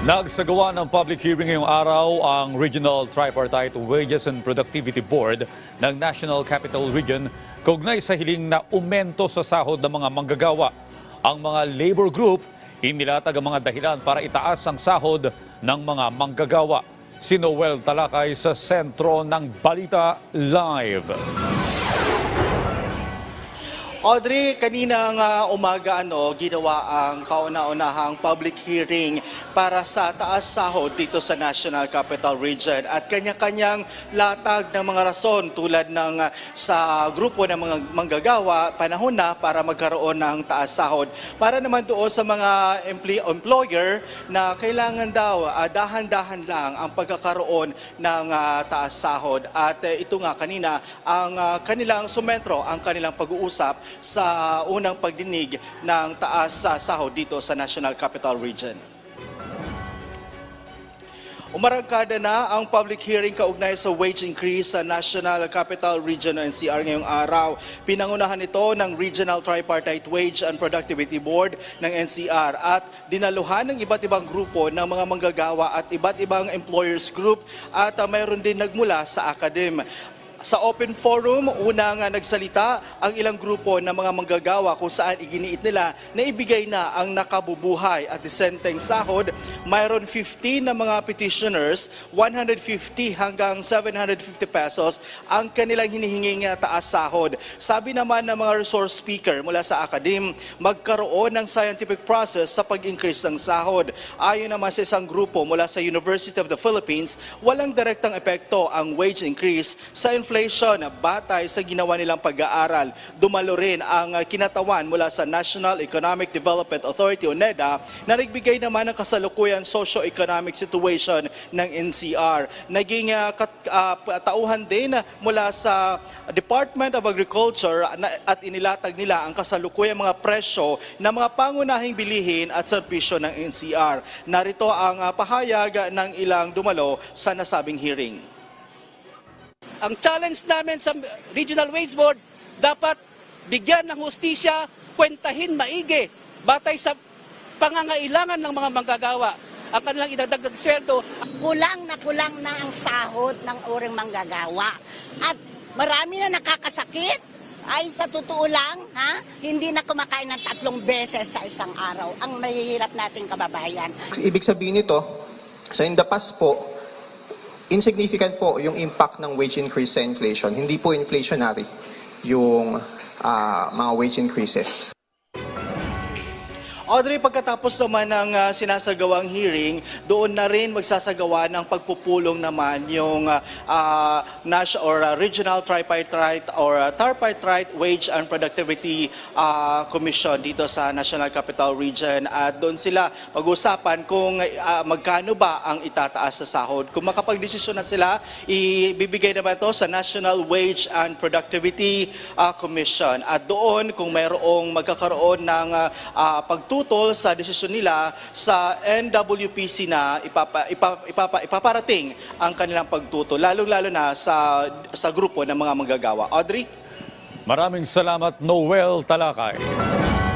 Nagsagawa ng public hearing ngayong araw ang Regional Tripartite Wages and Productivity Board ng National Capital Region kaugnay sa hiling na umento sa sahod ng mga manggagawa. Ang mga labor group inilatag ang mga dahilan para itaas ang sahod ng mga manggagawa. Si Noel Talakay sa sentro ng Balita Live. Audrey, kanina nga umaga ano, ginawa ang kauna-unahang public hearing para sa taas sahod dito sa National Capital Region at kanya-kanyang latag ng mga rason tulad ng ah, sa grupo ng mga manggagawa panahon na para magkaroon ng taas sahod. Para naman doon sa mga empli- employer na kailangan daw ah, dahan-dahan lang ang pagkakaroon ng ah, taas sahod at eh, ito nga kanina ang ah, kanilang sumentro ang kanilang pag-uusap sa unang pagdinig ng taas sa sahod dito sa National Capital Region. Umarangkada na ang public hearing kaugnay sa wage increase sa National Capital Region o NCR ngayong araw. Pinangunahan ito ng Regional Tripartite Wage and Productivity Board ng NCR at dinaluhan ng iba't ibang grupo ng mga manggagawa at iba't ibang employers group at uh, mayroon din nagmula sa academe. Sa open forum, unang nagsalita ang ilang grupo ng mga manggagawa kung saan iginiit nila na ibigay na ang nakabubuhay at disenteng sahod. Mayroon 15 na mga petitioners, 150 hanggang 750 pesos ang kanilang hinihinging taas sahod. Sabi naman ng mga resource speaker mula sa academe, magkaroon ng scientific process sa pag-increase ng sahod. Ayon naman sa isang grupo mula sa University of the Philippines, walang direktang epekto ang wage increase sa inflation batay sa ginawa nilang pag-aaral. Dumalo rin ang kinatawan mula sa National Economic Development Authority o NEDA na nagbigay naman ng kasalukuyan socio-economic situation ng NCR. Naging uh, uh, tauhan din mula sa Department of Agriculture at inilatag nila ang kasalukuyang mga presyo ng mga pangunahing bilihin at serbisyo ng NCR. Narito ang uh, pahayag ng ilang dumalo sa nasabing hearing. Ang challenge namin sa Regional Wage Board, dapat bigyan ng hustisya, kwentahin maigi, batay sa pangangailangan ng mga manggagawa. Ang kanilang idagdag sweldo, kulang na kulang na ang sahod ng uring manggagawa. At marami na nakakasakit. Ay sa totoo lang, ha? hindi na kumakain ng tatlong beses sa isang araw ang mahihirap nating kababayan. Ibig sabihin nito, sa in the past po, insignificant po yung impact ng wage increase sa inflation. Hindi po inflationary yung ah, mga wage increases. Audrey, pagkatapos naman ng ah, sinasagawang hearing, doon na rin magsasagawa ng pagpupulong naman yung uh, Nash or ah, Regional Tripartite or ah, Tripartite Wage and Productivity ah, Commission dito sa National Capital Region at doon sila pag-usapan kung ah, magkano ba ang itataas sa sahod. Kung makapagdesisyon na sila, ibibigay naman to sa National Wage and Productivity ah, Commission. At doon, kung mayroong magkakaroon ng ah, ah, pagtutol sa desisyon nila sa NWPC na ipapa, ipapa, ipapa, ipaparating ang kanilang pagtutol, lalong-lalo na sa, sa grupo ng mga manggagawa. Audrey? Maraming salamat Noel Talakay.